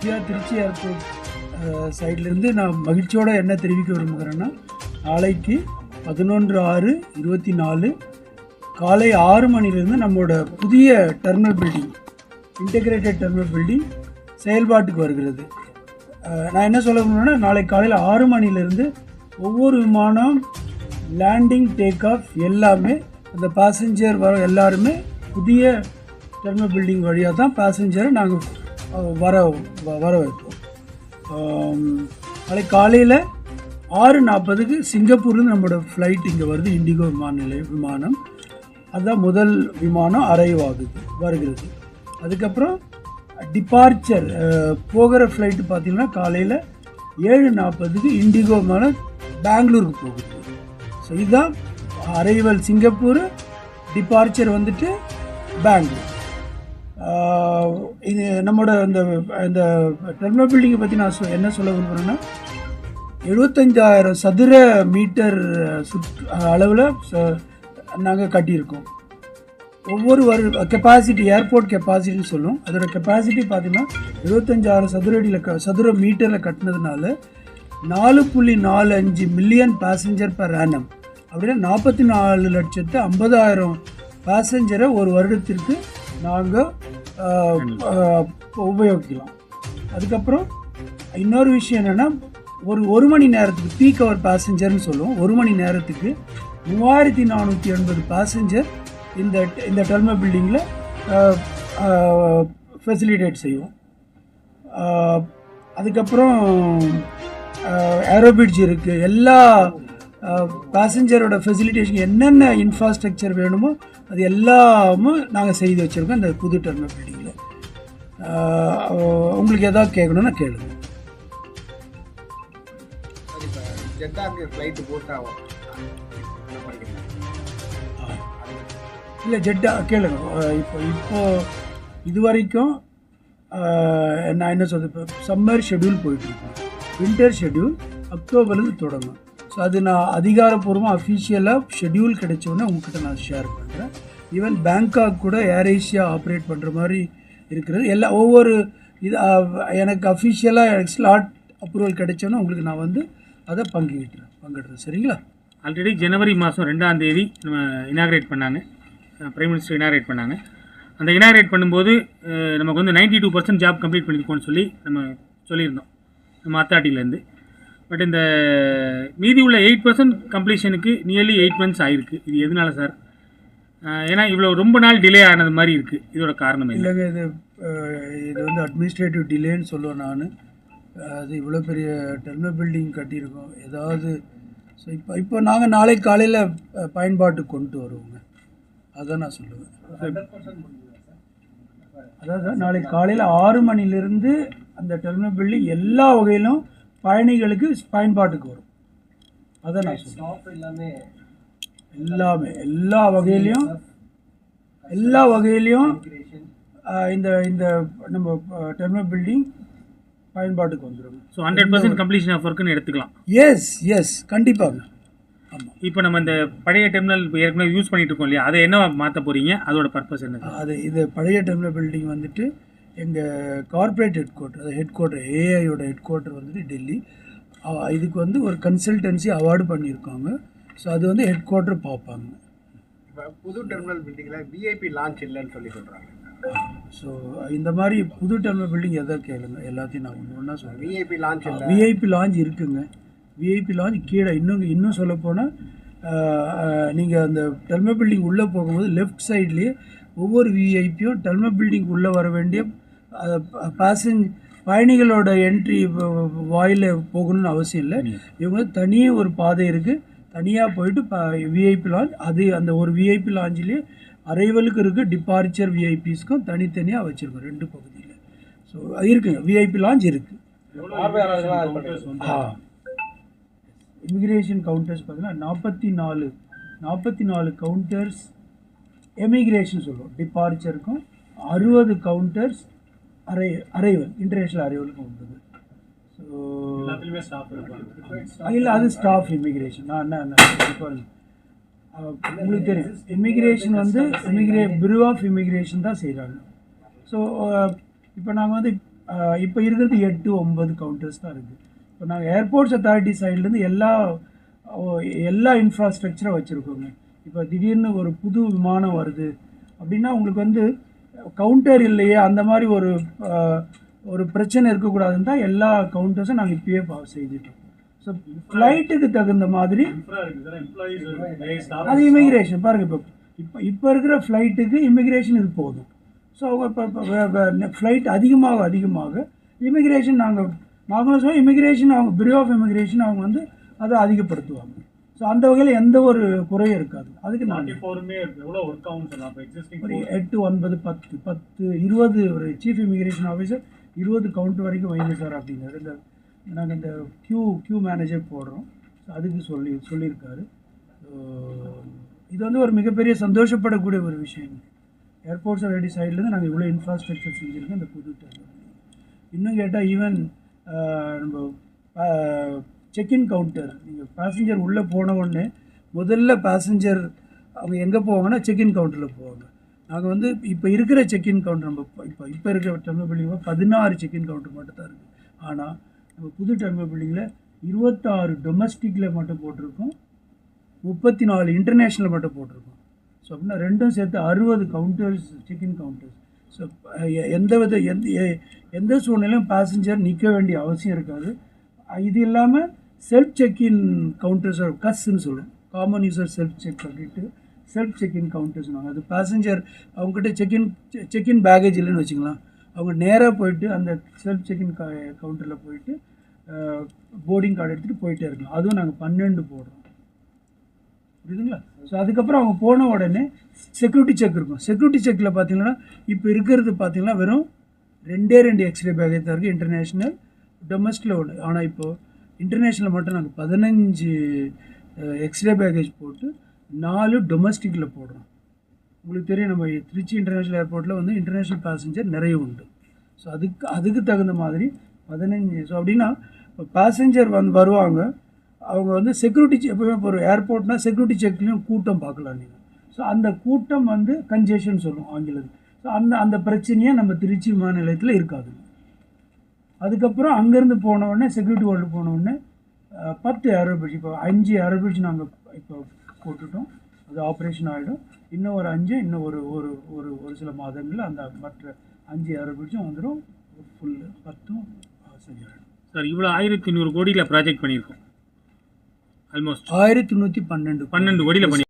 PR Trichy airport சைட்லேருந்து நான் மகிழ்ச்சியோடு என்ன தெரிவிக்க விரும்புகிறேன்னா நாளைக்கு பதினொன்று ஆறு இருபத்தி நாலு காலை ஆறு மணிலேருந்து நம்மளோட புதிய terminal building integrated terminal building செயல்பாட்டுக்கு வருகிறது. நான் என்ன சொல்ல முடியும்னா நாளை காலையில் ஆறு மணிலேருந்து ஒவ்வொரு விமானம் லேண்டிங் டேக் ஆஃப் எல்லாமே அந்த பேசஞ்சர் வர எல்லாருமே புதிய டெர்மினல் பில்டிங் வழியாக தான் பேசஞ்சரை நாங்கள் வர வ- வர வைப்போம் நாளைக்கு காலையில் ஆறு நாற்பதுக்கு சிங்கப்பூர்லேருந்து நம்மளோட ஃப்ளைட் இங்கே வருது இண்டிகோ விமான நிலையம் விமானம். அதுதான் முதல் விமானம் அரைவ் ஆகுது வருகிறது. அதுக்கப்புறம் டிபார்ச்சர் போகிற ஃப்ளைட்டு பார்த்தீங்கன்னா காலையில் ஏழு நாற்பதுக்கு இண்டிகோ விமானம் பெங்களூருக்கு போகுது. ஸோ இதுதான் அரைவல் சிங்கப்பூர் டிபார்ச்சர் வந்துட்டு பெங்களூர். இது நம்மளோட இந்த இந்த டெர்மினல் பில்டிங்கை பற்றி நான் சொ- என்ன சொல்ல விரும்புகிறேன்னா எழுபத்தஞ்சாயிரம் சதுர மீட்டர் சுற் அளவில் நாங்கள் கட்டியிருக்கோம். ஒவ்வொரு வரு கெப்பாசிட்டி ஏர்போர்ட் கெப்பாசிட்டின்னு சொல்லும். அதோட கெப்பாசிட்டி பார்த்தீங்கன்னா எழுபத்தஞ்சாயிரம் சதுர அடியில் க சதுர மீட்டரில் கட்டினதுனால நாலு புள்ளி நாலு அஞ்சு மில்லியன் பேசஞ்சர் பர் ஆனம் அப்படின்னா நாற்பத்தி நாலு லட்சத்து ஐம்பதாயிரம் பேசஞ்சரை ஒரு வருடத்திற்கு நாங்கள் உபயோகிக்கலாம். அதுக்கப்புறம் இன்னொரு விஷயம் என்னென்னா ஒரு ஒரு மணி நேரத்துக்கு பீக் அவர் பேசஞ்சர்னு சொல்லுவோம். ஒரு மணி நேரத்துக்கு மூவாயிரத்தி நானூற்றி எண்பது பேசஞ்சர் இந்த இந்த டெர்மினல் பில்டிங்கில் ஃபெசிலிட்டேட் செய்வோம். அதுக்கப்புறம் ஏரோபிட்ஜ் இருக்குது எல்லா பேசஞ்சரோட ஃபெசிலிட்டேஷன் என்னென்ன இன்ஃப்ராஸ்ட்ரக்சர் வேணுமோ அது எல்லாமும் நாங்கள் செய்து வச்சுருக்கோம் இந்த புது டெர்மினல் பில்டிங்கில் உங்களுக்கு எதாவது கேட்கணுன்னா கேளுங்க. இல்லை ஜெட்டா கேளுங்க. இப்போ இப்போ இது வரைக்கும் நான் என்ன சொல்றது இப்போ சம்மர் ஷெட்யூல் போயிட்டுருக்கோம் வின்டர் ஷெட்யூல் அக்டோபர்லேருந்து தொடங்கும் ஸோ அது நான் அதிகாரப்பூர்வமாக அஃபிஷியலாக ஷெட்யூல் கிடைச்சோடனே உங்ககிட்ட நான் ஷேர் பண்ணுறேன் ஈவன் பேங்காக் கூட ஏர் ஏஷியா ஆப்ரேட் பண்ணுற மாதிரி இருக்கிறது. எல்லா ஒவ்வொரு இது எனக்கு அஃபிஷியலாக எனக்கு ஸ்லாட் அப்ரூவல் கிடைச்சோன்னா உங்களுக்கு நான் வந்து அதை பங்குகிட்டுறேன் பங்கிடுறேன். சரிங்களா? ஆல்ரெடி ஜனவரி மாதம் ரெண்டாம் தேதி நம்ம இனாகிரேட் பண்ணாங்க. பிரைம் மினிஸ்டர் இனாகிரேட் பண்ணாங்க. அந்த இனாகிரேட் பண்ணும்போது நமக்கு வந்து 92% டூ பர்சன்ட் ஜாப் கம்ப்ளீட் பண்ணியிருக்கோம்னு சொல்லி நம்ம சொல்லியிருந்தோம். நம்ம அத்தாட்டிலேருந்து பட் இந்த மீதி உள்ள எயிட் பர்சன்ட் கம்ப்ளீஷனுக்கு நியர்லி எயிட் மந்த்ஸ் ஆயிருக்கு. இது எதனால சார்? ஏன்னா இவ்வளோ ரொம்ப நாள் டிலே ஆனது மாதிரி இருக்குது இதோட காரணம் இல்லைங்க இது இது வந்து அட்மினிஸ்ட்ரேட்டிவ் டிலேன்னு சொல்லுவேன் நான். அது இவ்வளோ பெரிய டெர்மினல் பில்டிங் கட்டியிருக்கோம். ஏதாவது ஸோ இப்போ இப்போ நாங்கள் நாளை காலையில் பயன்பாட்டுக்கு கொண்டு வருவோங்க. அதான் நான் சொல்லுவேன். அதாவது நாளை காலையில் ஆறு மணிலேருந்து அந்த டெர்மினல் பில்டிங் எல்லா வகையிலும் பயணிகளுக்கு பயன்பாட்டுக்கு வரும். அதான் நான் சொல்லுவேன். எல்லாமே எல்லா வகையிலையும் எல்லா வகையிலையும் இந்த இந்த நம்ம டெர்மினல் பில்டிங் பயன்பாட்டுக்கு வந்துடும் so hundred percent completion of ஒர்க்குன்னு எடுத்துக்கலாம். எஸ் எஸ் கண்டிப்பாக ஆமாம் இப்போ நம்ம இந்த பழைய டெர்மினல் ஏற்கனவே யூஸ் பண்ணிட்டு இருக்கோம் இல்லையா? அதை என்ன மாற்ற போகிறீங்க அதோட பர்பஸ் என்ன அது இது பழைய டெர்மினல் பில்டிங் வந்துட்டு எங்கள் கார்ப்பரேட் ஹெட் குவார்ட்டர் அது ஹெட் குவார்ட்டர் ஏஐயோட ஹெட் குவார்ட்டர் வந்துட்டு டெல்லி. இதுக்கு வந்து ஒரு கன்சல்டன்சி அவார்டு பண்ணியிருக்காங்க. ஸோ அது வந்து ஹெட் குவார்ட்டர் பார்ப்பாங்க இப்போ புது டெர்மினல் பில்டிங்கில் விஐபி லான்ச் இல்லைன்னு சொல்லி சொல்கிறாங்க ஸோ இந்த மாதிரி புது டெர்மினல் பில்டிங் எதை கேளுங்க? எல்லாத்தையும் நான் ஒன்று ஒன்றா சொல்கிறேன் விஐபி லான்ச் இல்லை. விஐபி லாஞ்ச் இருக்குங்க. விஐபி லாஞ்ச் கீழே இன்னும் இன்னும் சொல்லப்போனால் நீங்கள் அந்த டெர்மினல் பில்டிங் உள்ளே போகும்போது லெஃப்ட் சைட்லேயே ஒவ்வொரு விஐபியும் டெர்மினல் பில்டிங் உள்ளே வர வேண்டிய பேசஞ்ச் பயணிகளோட என்ட்ரி வாயில் போகணும்னு அவசியம் இல்லை. இவங்க தனியாக ஒரு பாதை இருக்குது தனியாக போயிட்டு விஐபி லாஞ்ச் அது அந்த ஒரு விஐபி லாஞ்சிலே அரைவலுக்கு இருக்குது டிபார்ச்சர் விஐபிஸ்க்கும் தனித்தனியாக வச்சுருக்கோம் ரெண்டு பகுதியில். ஸோ இருக்குங்க விஐபி லாஞ்ச் இருக்குது ஆ. இமிக்ரேஷன் கவுண்டர்ஸ் பார்த்தீங்கன்னா நாற்பத்தி நாலு நாற்பத்தி நாலு கவுண்டர்ஸ் எமிக்ரேஷன் சொல்லுவோம் டிபார்ச்சருக்கும் அறுபது கவுண்டர்ஸ் அரை அரைவல் இன்டர்நேஷ்னல் அரைவலுக்கும் உண்டு. ஸோ இல்லை அது ஸ்டாஃப் இமிக்ரேஷன் நான் என்ன என்ன இப்போ, உங்களுக்கு தெரியும். இமிக்ரேஷன் வந்து இமிக்ரே பியூரோ ஆஃப் இமிக்ரேஷன் தான் செய்கிறாங்க ஸோ இப்போ நாங்கள் வந்து இப்போ இருக்கிறது எட்டு ஒன்பது கவுண்டர்ஸ் தான் இருக்குது இப்போ நாங்கள் ஏர்போர்ட்ஸ் அத்தாரிட்டி சைட்லேருந்து எல்லா ஓ, எல்லா இன்ஃப்ராஸ்ட்ரக்சரை வச்சுருக்கோங்க. இப்போ திடீர்னு ஒரு புது விமானம் வருது. அப்படின்னா உங்களுக்கு வந்து கவுண்டர் இல்லையே அந்த மாதிரி ஒரு ஒரு பிரச்சனை இருக்கக்கூடாதுன்னு தான் எல்லா கவுண்டர்ஸும் நாங்கள் இப்பயே பா- செஞ்சுட்டோம் ஸோ ஃப்ளைட்டுக்கு தகுந்த மாதிரி அது இமிகிரேஷன் பாருங்க இப்போ இப்போ இப்போ இருக்கிற ஃப்ளைட்டுக்கு இமிகிரேஷன் இது போதும். ஸோ அவங்க இப்போ ஃப்ளைட் அதிகமாக அதிகமாக இமிகிரேஷன் நாங்கள் நாங்களும் சொல்லுவோம் இமிகிரேஷன் அவங்க பியூரோ ஆஃப் இமிகிரேஷன் அவங்க வந்து அதை அதிகப்படுத்துவாங்க. ஸோ அந்த வகையில் எந்த ஒரு குறையும் இருக்காது. அதுக்கு இப்போ எக்ஸிஸ்டிங் ஒரு எட்டு ஒன்பது பத்து பத்து இருபது ஒரு சீஃப் இமிகிரேஷன் ஆஃபீஸர் இருபது கவுண்ட் வரைக்கும் வைங்க சார் அப்படிங்கிறது இந்த நாங்கள் இந்த க்யூ க்யூ மேனேஜர் போடுறோம். அதுக்கு சொல்லி சொல்லியிருக்காரு. இது வந்து ஒரு மிகப்பெரிய சந்தோஷப்படக்கூடிய ஒரு விஷயம். ஏர்போர்ட்ஸ் ரெடி சைட்லேருந்து நாங்கள் இவ்வளோ இன்ஃப்ராஸ்ட்ரக்சர் செஞ்சுருக்கோம் இந்த புது terminal. இன்னும் கேட்டால் ஈவன் நம்ம செக்இன் கவுண்டர் நீங்கள் பேசஞ்சர் உள்ளே போன உடனே முதல்ல பேசஞ்சர் அவங்க எங்கே போவாங்கன்னா செக்இன் கவுண்டரில் போவாங்க. நாங்கள் வந்து இப்போ இருக்கிற செக்இன் கவுண்டர் நம்ம இப்போ இப்போ இருக்கிற டெர்மினல் பில்டிங்கில் பதினாறு செக்இன் கவுண்டர் மட்டும் தான் இருக்குது ஆனால் நம்ம புது டெர்மினல் பில்டிங்கில் இருபத்தாறு டொமஸ்டிக்கில் மட்டும் போட்டிருக்கோம். முப்பத்தி நாலு இன்டர்நேஷ்னல் மட்டும் போட்டிருக்கோம். ஸோ அப்படின்னா ரெண்டும் சேர்த்து அறுபது கவுண்டர்ஸ் செக்இன் கவுண்டர்ஸ் ஸோ எந்த வித எந்த எந்த சூழ்நிலையும் பேசஞ்சர் நிற்க வேண்டிய அவசியம் இருக்காது. இது இல்லாமல் செல்ஃப் செக்இன் கவுண்டர்ஸ் கஸ்ன்னு சொல்லுவோம். காமன் யூசர் செல்ஃப் செக் பண்ணிட்டு செல்ஃப் செக்இன் சொன்னாங்க. அது பேசஞ்சர் அவங்ககிட்ட செக்இன் செக்இன் பேகேஜ் இல்லைன்னு வச்சுக்கலாம். அவங்க நேராக போயிட்டு அந்த செல்ஃப் செக்இன் கவுண்டரில் போயிட்டு போர்டிங் கார்டு எடுத்துகிட்டு போயிட்டே இருக்கலாம். அதுவும் நாங்கள் பன்னெண்டு போடுறோம். புரியுதுங்களா? ஸோ அதுக்கப்புறம் அவங்க போன உடனே செக்யூரிட்டி செக் இருக்கும். செக்யூரிட்டி செக்கில் பார்த்தீங்கன்னா இப்போ இருக்கிறது பார்த்தீங்கன்னா வெறும் ரெண்டே ரெண்டு எக்ஸ்ரே பேக்கேஜ் தான் இருக்குது இன்டர்நேஷ்னல் டொமஸ்டில் ஒன்று ஆனால் இப்போது இன்டர்நேஷ்னலில் மட்டும் நாங்கள் பதினஞ்சு எக்ஸ்ரே பேக்கேஜ் போட்டு நாலு டொமஸ்டிக்கில் போடுறோம். உங்களுக்கு தெரியும் நம்ம திருச்சி இன்டர்நேஷ்னல் ஏர்போர்ட்டில் வந்து இன்டர்நேஷ்னல் பேசஞ்சர் நிறைய உண்டு. ஸோ அதுக்கு அதுக்கு தகுந்த மாதிரி பதினஞ்சு ஸோ அப்படின்னா இப்போ பேசஞ்சர் வந்து வருவாங்க. அவங்க வந்து செக்யூரிட்டி எப்பவுமே இப்போ ஒரு ஏர்போர்ட்னால் செக்யூரிட்டி செக்லேயும் கூட்டம் பார்க்கலாம் நீங்கள் ஸோ அந்த கூட்டம் வந்து கன்ஜெஷன் சொல்லுவோம் ஆங்கிலத்தில். ஸோ அந்த அந்த பிரச்சனையே நம்ம திருச்சி மாநிலத்தில் இருக்காது. அதுக்கப்புறம் அங்கேருந்து போன உடனே செக்யூரிட்டி வேர்ல்டு போனவுடனே பத்து ஏரோபிரிட்ஜ் இப்போ அஞ்சு ஏரோபிரிட்ஜ் நாங்கள் இப்போ போட்டுட்டோம். அது ஆப்ரேஷன் ஆகிடும் இன்னும் ஒரு அஞ்சு இன்னும் ஒரு ஒரு ஒரு ஒரு சில மாதங்களில் அந்த மற்ற அஞ்சு பிரிட்ஜும் வந்துடும். ஃபுல்லு பத்தும் அஹ், சரியாயிடும். சார் இவ்வளோ ஆயிரத்தி நூறு கோடியில் ப்ராஜெக்ட் பண்ணியிருக்கோம். ஆல்மோஸ்ட் ஆயிரத்தி நூற்றி பன்னெண்டு பன்னெண்டு கோடியில் பண்ணி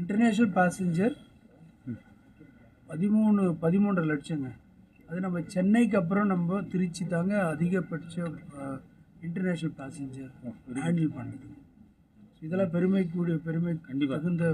இன்டர்நேஷ்னல் பேசஞ்சர் பதிமூணு பதிமூன்றரை லட்சங்க. அது நம்ம சென்னைக்கு அப்புறம் நம்ம திருச்சி தாங்க அதிகபட்ச இன்டர்நேஷ்னல் பேசஞ்சர் ஹேண்டில் பண்ணுது. இதெல்லாம் பெருமை கூடிய பெருமை கண்டிப்பா. தகுந்த